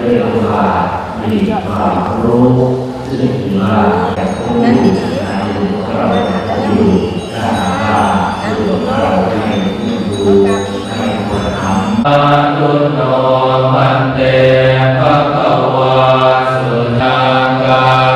เร่ยกว่ามีความรู้ซึ่งมาจากผู้อายุเราอยู่ตาตาอยู่เราให้ดูให้คนทำอาลุโนมันเตภะคะวะสุนัากา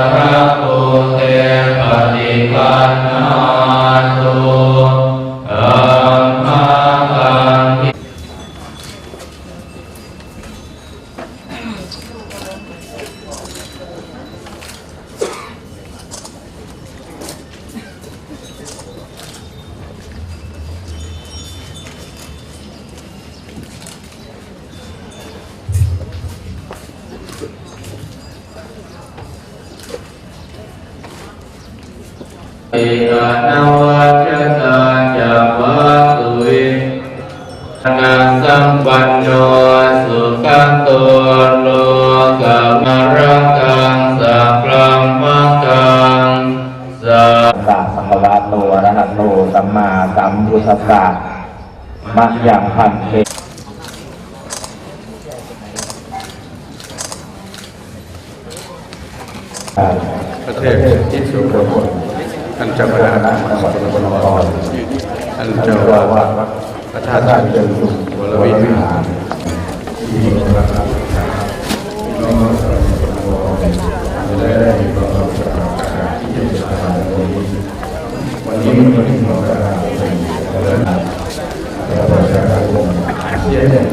สัมมาสัมพุทธัสสะมะยังพันเท ประเทศที่สุรพลท่านเจ้าคณะจังหวัดสกลนครท่านเจ้าอาวาสวัดพระธาตุเชิงชุมวรวิหารที่รักษาน้องสาวจะได้ได้มีความสุขที่จะสถานวันนี้วันนี้มันเป็นของเราเป็นเรื่องเราประชาชนเสียใจใ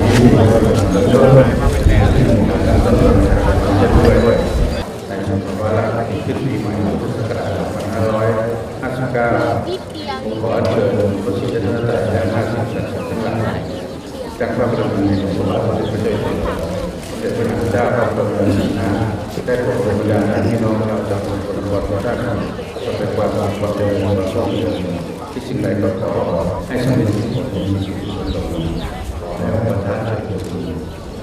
นที่เราเริ่มในเรื่องของการดำเนินการจะด้วยด้วย ในช่วงวาระที่ขึ้นปีใหม่พุทธศักราช2559ผมข อเชิญพระชิตนาแต่และนาสิสัตว์ทั้งหลายจากพระบรมในสมบัติพระเจ้าเด็จพระนางเจ้าพระบรมราชินีได้โปรดเป็นญาณพี่น้องเราจากคนคนวัดวัดได้ทำจะเป็นความรักความเจริญความสุขที่สิ่งใดก็ขอให้สำเร็จที่สุดมีชีวิตสุขแล้วประทานใจเกิดขึ้น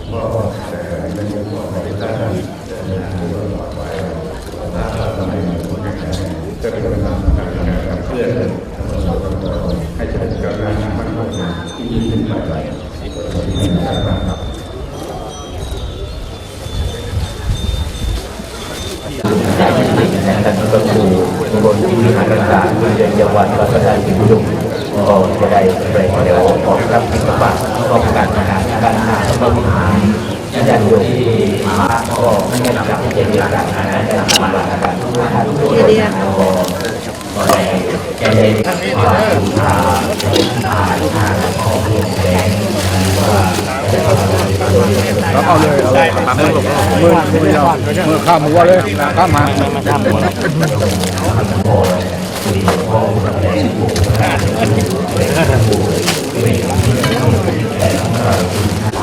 พ่อแต่ในเรื่องของในด้าน นจังหวัดวัดได้ถึงดุก็จะได้เปล่งเดี๋ยวออกรับบิณฑบาตป้องกันอาหารการอาหารก็มีอาหารญาติโยมที่มาก็ไม่ได้รับที่จะมีอาการอาหารการมาอาการทุกอาหารทุกคนก็ก็ได้แก้ได้ความบูชาอาหารอาหารของเพื่อนแดงว่าจะเข้ามาในประโยชน์แล้วเอาเลยเอาเลยมามือมือมือเรามือข้ามหัวเลยข้ามมา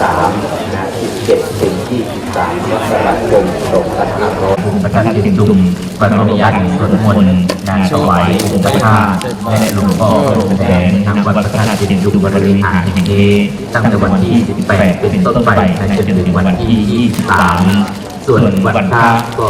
สามนทีเจ็ดถึงที่สิบสามมกราคมสองพันห้าร้อยประธานที่ดุมบรรพยานสวดมนต์งานถวายองค์พระธาและหลวงพ่อพระองแดงทางวัดพระธาตุจินดุมบริหารแห่งนี้ตั้งแต่วันที่ 18 เป็นต้นไปจนถึงวันที่ 23 ส่วนวันพระก็